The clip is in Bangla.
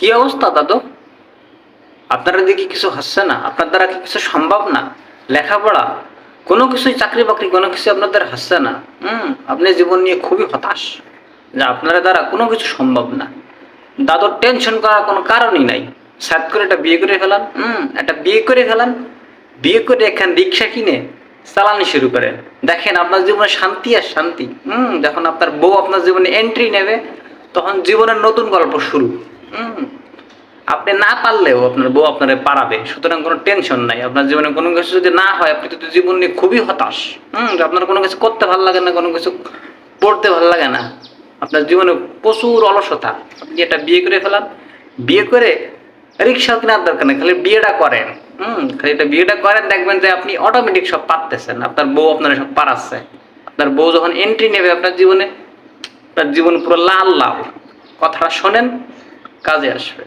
কি অবস্থা দাদু? আপনারা দিকে কিছু হচ্ছে না, আপনার দ্বারা কি কিছু সম্ভব না? লেখাপড়া, কোনো কিছুই চাকরি বাকরি, কোনো কিছু আপনাদের হচ্ছে না। হুম, আপনি জীবন নিয়ে খুবই হতাশ, যে আপনার দ্বারা কোনো কিছু সম্ভব না। দাদুর টেনশন করার কোনো কারণই নাই। সাত করে একটা বিয়ে করে ফেলান, হুম, একটা বিয়ে করে ফেলান। বিয়ে করে একখান রিক্সা কিনে চালানি শুরু করেন। দেখেন আপনার জীবনে শান্তি আর শান্তি। হুম, যখন আপনার বউ আপনার জীবনে এন্ট্রি নেবে, তখন জীবনের নতুন গল্প শুরু। আপনি না পারলেও আপনার বউ আপনারে পারাবে, সুতরাং কোনো টেনশন নাই। আপনার জীবনে কোনো কিছু যদি না হয়, আপনি তো জীবন নিয়ে খুবই হতাশ। হুম আপনার কোনো কিছু করতে ভালো লাগে না, কোনো কিছু পড়তে ভালো লাগে না। আপনার জীবনে প্রচুর অলসতা। আপনি এটা বিয়ে করে ফেলান। বিয়ে করে রিক্সা কেনার দরকার নেই, খালি বিয়েটা করেন। হুম, খালি এটা বিয়েটা করেন, দেখবেন যে আপনি অটোমেটিক সব পারতেছেন। আপনার বউ আপনার সব পারাচ্ছে। আপনার বউ যখন এন্ট্রি নেবে, আপনার জীবনে, আপনার জীবন পুরো লাল লাল। কথাটা শোনেন কাজে আসবে।